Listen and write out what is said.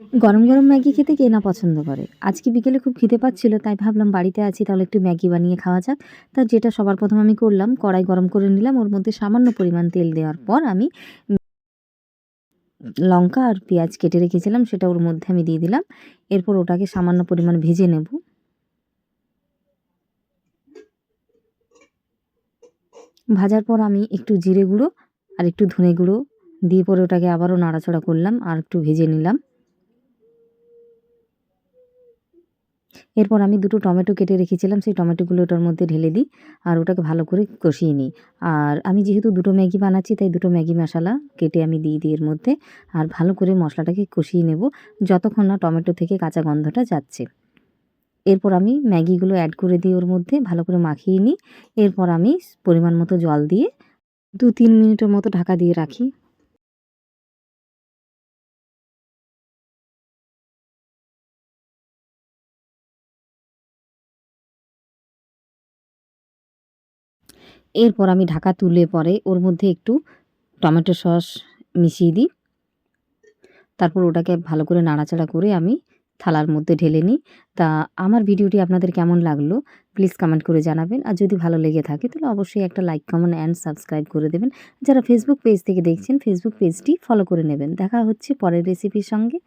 গরম গরম ম্যাগি খেতে কে না পছন্দ করে? আজকে বিকেলে খুব খিদে পাচ্ছিল, তাই ভাবলাম বাড়িতে আছি, তাহলে একটু ম্যাগি বানিয়ে খাওয়া যাক। তা যেটা সবার প্রথম আমি করলাম, কড়াই গরম করে নিলাম, ওর মধ্যে সামান্য পরিমাণ তেল দেওয়ার পর আমি লঙ্কা আর পেঁয়াজ কেটে রেখেছিলাম, সেটা ওর মধ্যে আমি দিয়ে দিলাম। এরপর ওটাকে সামান্য পরিমাণ ভেজে নেব। ভাজার পর আমি একটু জিরে গুঁড়ো আর একটু ধনে গুঁড়ো দিয়ে পরে ওটাকে আবারও নাড়াচাড়া করলাম আর একটু ভেজে নিলাম। এরপর আমি দুটো টমেটো কেটে রেখেছিলাম, সেই টমেটোগুলো ওটার মধ্যে ঢেলে দিই আর ওটাকে ভালো করে কষিয়ে নিই। আর আমি যেহেতু দুটো ম্যাগি বানাচ্ছি, তাই দুটো ম্যাগি মশলা কেটে আমি দিয়ে দিই এর মধ্যে আর ভালো করে মশলাটাকে কষিয়ে নেব যতক্ষণ না টমেটো থেকে কাঁচা গন্ধটা যাচ্ছে। এরপর আমি ম্যাগিগুলো অ্যাড করে দিই ওর মধ্যে, ভালো করে মাখিয়ে নিই। এরপর আমি পরিমাণ মতো জল দিয়ে দু তিন মিনিটের মতো ঢাকা দিয়ে রাখি। এরপর আমি ঢাকা তুলে পরে ওর মধ্যে একটু টমেটো সস মিশিয়ে দিই। তারপর ওটাকে ভালো করে নাড়াচাড়া করে আমি থালার মধ্যে ঢেলে নিই। তা আমার ভিডিওটি আপনাদের কেমন লাগল প্লিজ কমেন্ট করে জানাবেন। আর যদি ভালো লেগে থাকে তাহলে অবশ্যই একটা লাইক কমেন্ট অ্যান্ড সাবস্ক্রাইব করে দেবেন। যারা ফেসবুক পেজ থেকে দেখছেন ফেসবুক পেজটি ফলো করে নেবেন। দেখা হচ্ছে পরের রেসিপির সঙ্গে।